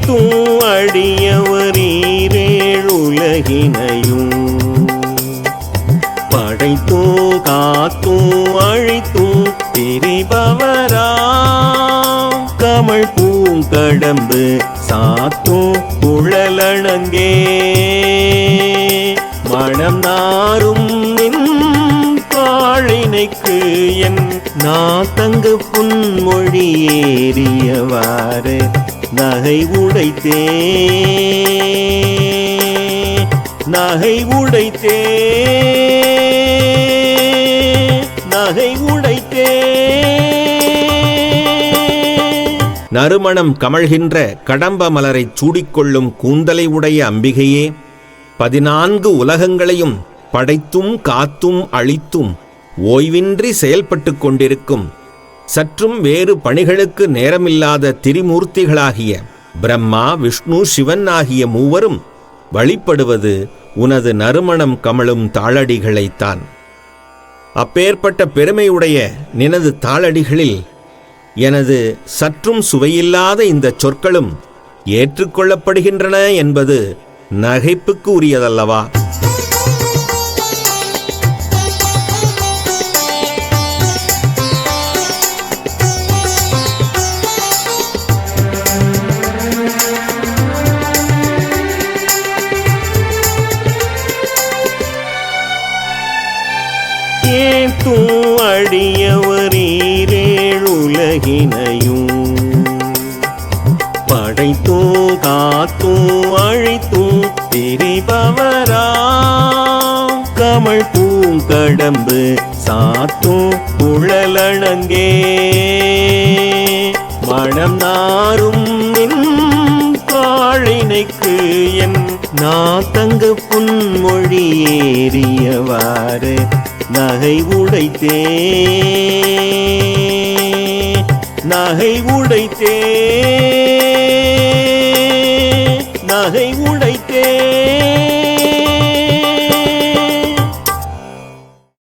அனைத்தும் அடியவரீரேழுலகினையும். படைத்தும் காத்தும் அழித்தும் திரிபவராம் கமல் பூங்கடம்பு சாத்தும் குழலணங்கே. மனம் நாரும் நின் பாழினைக்கு என் நாத்தங்கு புன்மொழி ஏறியவாறு. நகை உடைத்தே நகை உடைத்தே நகை உடைத்தே நறுமணம் கமழ்கின்ற கடம்ப மலரைச் சூடிக்கொள்ளும் கூந்தலை உடைய அம்பிகையே பதினான்கு உலகங்களையும் படைத்தும் காத்தும் அழித்தும் ஓய்வின்றி செயல்பட்டு கொண்டிருக்கும் சற்றும் வேறு பணிகளுக்கு நேரமில்லாத திரிமூர்த்திகளாகிய பிரம்மா விஷ்ணு சிவன் ஆகிய மூவரும் வழிபடுவது உனது நறுமணம் கமழும் தாளடிகளைத்தான் அப்பேற்பட்ட பெருமையுடைய நினது தாளடிகளில் எனது சற்றும் சுவையில்லாத இந்த சொற்களும் ஏற்றுக்கொள்ளப்படுகின்றன என்பது நகைப்புக்கு உரியதல்லவா? ஏத்தும் அடியவரீரேழுலகினையும். படைத்தும் காத்தும் அழித்தும் திரிபவராம் கமல் பூங்கடம்பு சாத்தும் குழலணங்கே. மணம் நாரும் என் நாத்தங்கு புன்மொழி ஏறியவாறு நகை உடைத்தே. நகை உடைத்தே. நகை உடைத்தே.